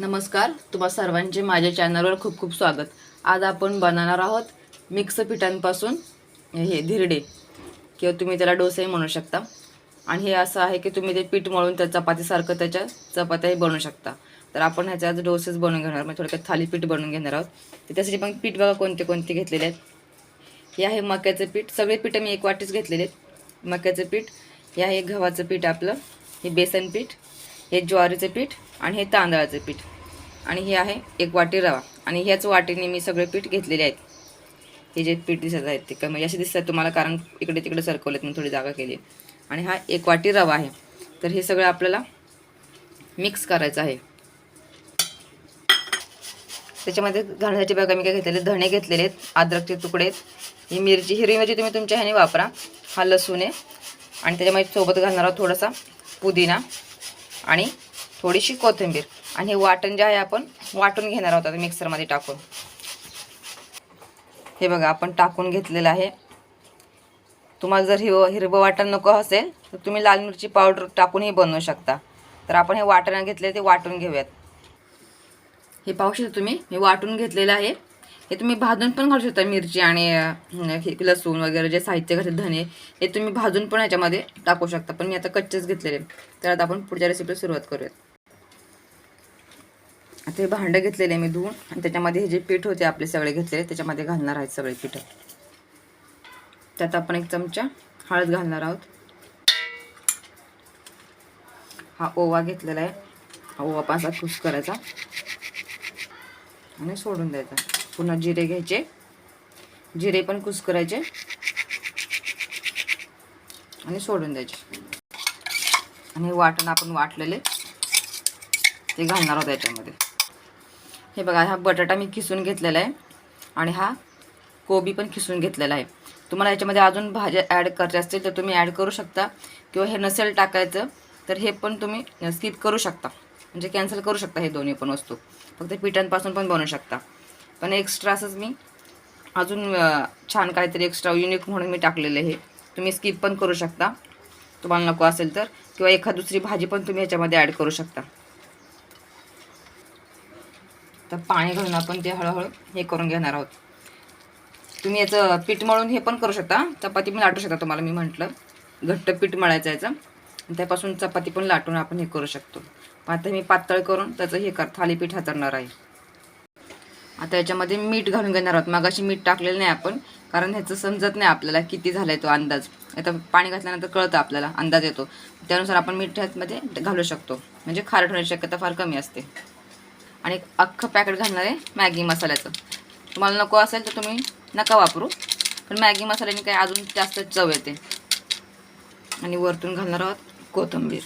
नमस्कार तुम्हा सर्वांचे माझ्या चॅनलवर खूप खूप स्वागत. आज आपण बनवणार आहोत मिक्स पिठांपासून हे धिरडे. किंवा तुम्ही त्याला डोसेही म्हणू शकता. आणि हे असं आहे की तुम्ही ते पीठ मळून त्या चपातीसारखं त्याच्या चपात्याही बनवू शकता. तर आपण ह्याचे आज डोसेस बनवून घेणार म्हणजे थोडक्यात थालीपीठ बनवून घेणार आहोत. तर त्यासाठी पण पीठ बघा कोणते कोणते घेतलेले आहेत. हे आहे मक्याचं पीठ. सगळे पीठं मी एक वाटीच घेतलेले आहेत. मक्याचं पीठ. हे आहे गव्हाचं पीठ आपलं. हे बेसन पीठ. हे ज्वारीचं पीठ आणि हे तांदळाचं पीठ. आणि हे आहे एक वाटी रवा. आणि ह्याच वाटीने मी सगळे पीठ घेतलेले आहेत. हे जे पीठ दिसत आहेत ते कमी असे दिसतात तुम्हाला कारण इकडे तिकडे सरकवलेत मी थोडी जागा केली. आणि हा एक वाटी रवा आहे. तर हे सगळं आपल्याला मिक्स करायचं आहे. त्याच्यामध्ये घालण्यासाठी बघा मी काय घेतलेले? धणे घेतलेले आहेत अद्रकचे तुकडे आहेत. ही मिरची हिरवी मिरची तुम्ही तुमच्या ह्याने वापरा. हा लसूण आहे. आणि त्याच्यामध्ये सोबत घालणार आहोत थोडासा पुदिना. आणि थोडीशी कोथिंबीर. आणि हे वाटण जे आहे आपण वाटून घेणार आहोत आता मिक्सरमध्ये टाकून. हे बघा आपण टाकून घेतलेलं आहे. तुम्हाला जर हिरवं हिरवं वाटण नको असेल तर तुम्ही लाल मिरची पावडर टाकूनही बनवू शकता. तर आपण हे वाटण घेतले ते वाटून घेऊयात. हे पाहू शकता तुम्ही मी वाटून घेतलेलं आहे. हे तुम्ही भाजून पण घालू शकता मिरची आणि हे लसूण वगैरे जे साहित्य घातले धने हे तुम्ही भाजून पण ह्याच्यामध्ये टाकू शकता. पण मी आता कच्चेच घेतलेले. तर आता आपण पुढच्या रेसिपीला सुरुवात करूयात. आता हे भांडं घेतलेले मी धुवून आणि त्याच्यामध्ये हे जे पीठ होते आपले सगळे घेतलेले त्याच्यामध्ये घालणार आहेत सगळे पीठ. त्यात आपण एक चमचा हळद घालणार आहोत. हा ओवा घेतलेला आहे. हा ओवा पासा खुश करायचा. आणि सोडून द्यायचा. पुन्हा जिरे घ्यायचे. जिरे पण कुस करायचे आणि सोडून द्यायचे. आणि वाटण आपण वाटलेले ते घालणार आहोत याच्यामध्ये. हे बघा हा बटाटा मी किसून घेतलेला आहे. आणि हा कोबी पण किसून घेतलेला आहे. तुम्हाला याच्यामध्ये अजून भाज्या ॲड करायच्या असतील तर तुम्ही ॲड करू शकता. किंवा हे नसेल टाकायचं तर हे पण तुम्ही स्किप करू शकता. म्हणजे कॅन्सल करू शकता हे दोन्ही पण वस्तू. फक्त पिठांपासून पण बनवू शकता. पण एक्स्ट्रा असंच मी अजून छान काहीतरी एक्स्ट्रा युनिक म्हणून मी टाकलेलं आहे. तुम्ही स्किप पण करू शकता. तुम्हाला नको असेल तर. किंवा एखाद दुसरी भाजी पण तुम्ही याच्यामध्ये ॲड करू शकता. तर पाणी घालून आपण ते हळूहळू हे करून घेणार आहोत. तुम्ही याचं पीठ मळून हे पण करू शकता. चपाती पण लाटू शकता तुम्हाला मी म्हटलं. घट्ट पीठ मळायचं याचं. आणि त्यापासून चपाती पण लाटून आपण हे करू शकतो. आता मी पातळ करून त्याचं हे कर थालीपीठ हातरणार आहे. आता याच्यामध्ये मीठ घालून घेणार आहोत. मग अशी मीठ टाकलेलं नाही आपण कारण ह्याचं समजत नाही आपल्याला किती झाला आहे तो अंदाज. आता पाणी घातल्यानंतर कळतं आपल्याला अंदाज येतो. त्यानुसार आपण मीठ ह्यामध्ये घालू शकतो. म्हणजे खारट होण्याची शक्यता फार कमी असते. आणि अख्खं पॅकेट घालणार आहे मॅगी मसाल्याचं. तुम्हाला नको असेल तर तुम्ही नका वापरू पण मॅगी मसाल्याने काय अजून जास्त चव येते. आणि वरतून घालणार आहोत कोथिंबीर.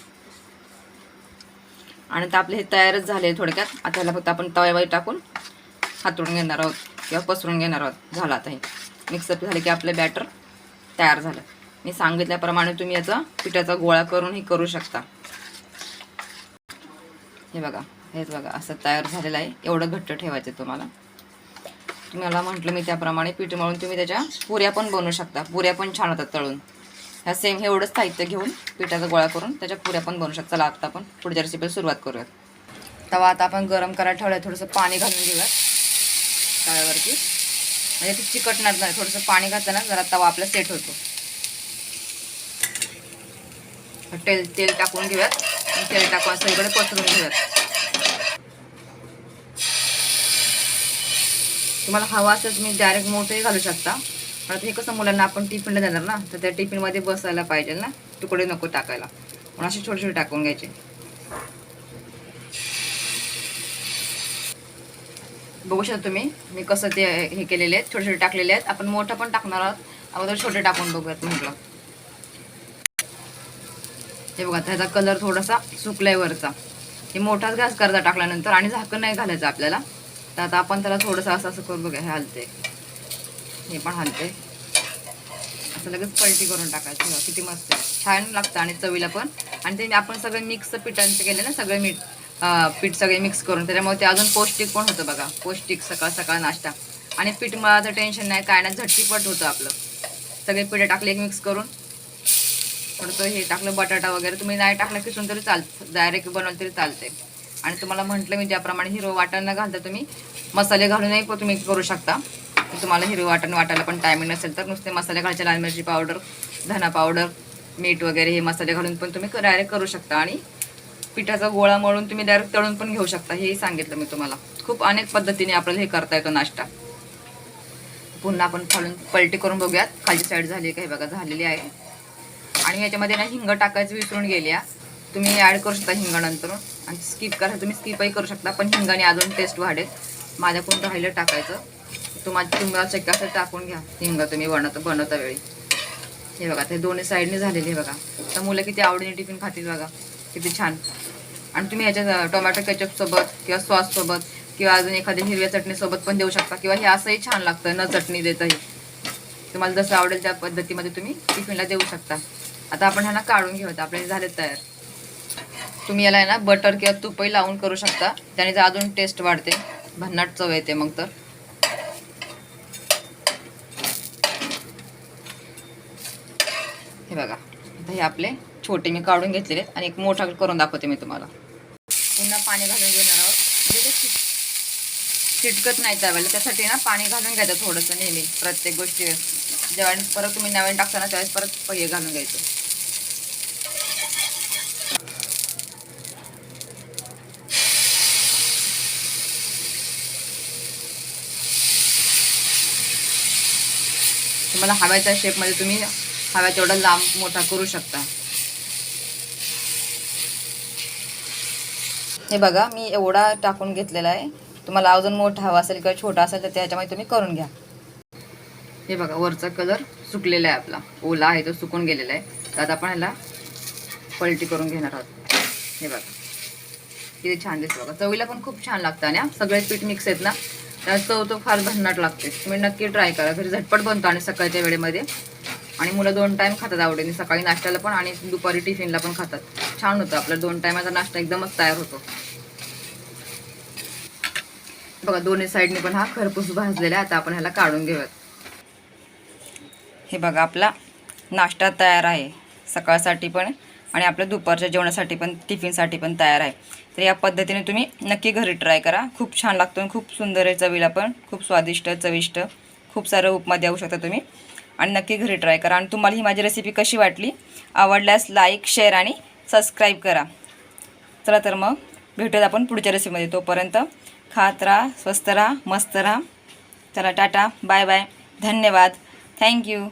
आणि तर आपले हे तयारच झाले थोडक्यात. आता ह्याला फक्त आपण तव्यावर टाकून हातरून घेणार आहोत किंवा पसरून घेणार आहोत. झालं आता हे. मिक्सअप झालं की आपलं बॅटर तयार झालं. मी सांगितल्याप्रमाणे तुम्ही याचा पिठाचा गोळा करून हे करू शकता. हे बघा हेच बघा असं तयार झालेलं आहे. एवढं घट्ट ठेवायचं आहे तुम्हाला. तुम्हाला म्हटलं मी त्याप्रमाणे पीठ मळून तुम्ही त्याच्या पुऱ्या पण बनवू शकता. पुऱ्या पण छान होतात तळून. ह्या सेम हे एवढंच साहित्य घेऊन पिठाचा गोळा करून त्याच्या पुऱ्या पण बनवू शकता. चला आता आपण पुढच्या रेसिपीला सुरुवात करूयात. तवा आता आपण गरम करायला ठेवलं थोडंसं पाणी घालून घेऊयात. तव्यावरती. म्हणजे ते चिकटणार नाही थोडंसं पाणी घातलं ना जरा तवा आपला सेट होतो. तेल तेल टाकून घेऊयात. आणि तेल टाकून सगळीकडे पसरून घेऊयात. तुम्हाला हवा असेल तुम्ही डायरेक्ट मोठंही घालू शकता. पण हे कसं मुलांना आपण टिफिनला देणार ना तर त्या टिफिनमध्ये बसायला पाहिजे ना तुकडे नको टाकायला. म्हणून असे छोटे छोटे टाकून घ्यायचे. बघू शकता तुम्ही. मी कसं ते हे केलेले आहेत छोटे छोटे टाकलेले आहेत. आपण मोठं पण टाकणार आहोत. अगोदर छोटे टाकून बघूयात म्हटलं. हे बघा त्याचा कलर थोडासा सुकलाय वरचा. हे मोठाच घास करता टाकल्यानंतर आणि झाकण नाही घालायचं आपल्याला. तर आता आपण त्याला थोडंसं असं असं करून बघा हे हलते हे पण हलते असं लगेच पलटी करून टाकायचं. किती मस्त छान लागतं आणि चवीला पण. आणि ते आपण सगळे मिक्स पिठांचे केले ना सगळे मीठ. पीठ सगळे मिक्स करून त्याच्यामुळे ते अजून पौष्टिक पण होतं बघा. पौष्टिक सकाळ सकाळ नाश्ता. आणि पीठ मळाचं टेन्शन नाही काय नाही झटकीपट होतं आपलं. सगळे पिठं टाकले एक मिक्स करून. थोडंसं हे टाकलं बटाटा वगैरे. तुम्ही नाही टाकलं किसून तरी चालतं. डायरेक्ट बनवलं तरी चालते आणि तुम्हाला म्हटलं मी ज्याप्रमाणे हिरवं वाटण न घालता तुम्ही मसाले घालूनही पण तुम्ही करू शकता. तुम्हाला हिरवं वाटण वाटायला पण टायमिंग नसेल तर नुसते मसाले घालचे लाल मिरची पावडर धना पावडर मीठ वगैरे हे मसाले घालून पण तुम्ही डायरेक्ट करू शकता. आणि पिठाचा गोळा मळून तुम्ही डायरेक्ट तळून पण घेऊ शकता हेही सांगितलं मी तुम्हाला. खूप अनेक पद्धतीने आपल्याला हे करता येतो नाश्ता. पुन्हा आपण खालून पलटी करून बघूयात. खालची साईड झाली आहे का? हे बघा झालेली आहे. आणि याच्यामध्ये ना हिंग टाकायचं विसरून गेली तुम्ही ॲड करू शकता हिंग नंतर आणि स्किप करा. तुम्ही स्किपही करू शकता पण हिंगाने अजून टेस्ट वाढेल. माझ्याकडून राहिलं टाकायचं? तुम्हाला तुम्हाला शक्य असेल टाकून घ्या. हिंग तुम्ही बनवता बनवता वेळी. हे बघा ते दोन्ही साईडने झालेले हे बघा. तर मुलं किती आवडीने टिफिन खातील बघा. किती छान. आणि तुम्ही याच्या टोमॅटो केचपसोबत किंवा सॉस सोबत किंवा अजून एखाद्या हिरव्या चटणी सोबत पण देऊ शकता किंवा हे असंही छान लागतं न चटणी देतही. तुम्हाला जसं आवडेल त्या पद्धतीमध्ये तुम्ही टिफिनला देऊ शकता. आता आपण ह्यांना काढून घेऊयात आपल्याला झाले तयार. तुम्ही याला आहे ना बटर किंवा तुपही लावून करू शकता. त्याने जर अजून टेस्ट वाढते. भन्नाट चव येते मग तर. हे बघा. आता हे आपले छोटे मी काढून घेतलेले आहेत आणि एक मोठा करून दाखवते मी तुम्हाला. पुन्हा पाणी घालून घेणार आहोत. म्हणजे ते चिटकत नाही त्यावेळेला. त्यासाठी ना पाणी घालून घ्यायचं थोडंसं नेहमी प्रत्येक गोष्टी जेव्हा परत तुम्ही नवीन टाकताना त्यावेळेस परत हे घालून घ्यायचं. तुम्हाला हव्याच्या शेपमध्ये तुम्ही हव्या तेवढा लांब मोठा करू शकता. हे बघा मी एवढा टाकून घेतलेला आहे. तुम्हाला अजून मोठा हवा असेल किंवा छोटा असेल तर त्याच्यामध्ये तुम्ही करून घ्या. हे बघा वरचा कलर सुकलेला आहे आपला. ओला आहे तो सुकून गेलेला आहे. तर आता आपण ह्याला पलटी करून घेणार आहोत. हे बघा. किती छान दिसतं बघा. चवीला पण खूप छान लागतं आणि सगळेच पीठ मिक्स आहेत ना. त्या चव तो फार भन्नाट लागते. तुम्ही नक्की ट्राय करा. घरी झटपट बनतो आणि सकाळच्या वेळेमध्ये. आणि मुलं दोन टाइम खातात आवडीने. सकाळी नाश्त्याला पण आणि दुपारी टिफिनला पण खातात. छान होतं आपला. दोन टायमाचा नाश्ता एकदमच तयार होतो. बघा दोन्ही साईडने पण हा खरपूस भाजलेला आहे. आता आपण ह्याला काढून घेऊयात. हे बघा आपला नाश्ता तयार आहे. सकाळसाठी पण आणि आपल्या दुपारच्या जेवणासाठी पण टिफिनसाठी पण तयार आहे. तर या पद्धतीने तुम्ही नक्की घरी ट्राय करा. खूप छान लागतो आणि खूप सुंदर आहे चवीला पण. खूप स्वादिष्ट चविष्ट. खूप सारं उपमा देऊ शकता तुम्ही. आणि नक्की घरी ट्राय करा. आणि तुम्हाला ही माझी रेसिपी कशी वाटली आवडल्यास लाईक शेअर आणि सबस्क्राईब करा. चला तर मग भेटूयात आपण पुढच्या रेसिपीमध्ये तोपर्यंत खात राहा स्वस्त राहा मस्त राहा. चला टाटा. बाय बाय धन्यवाद. Thank you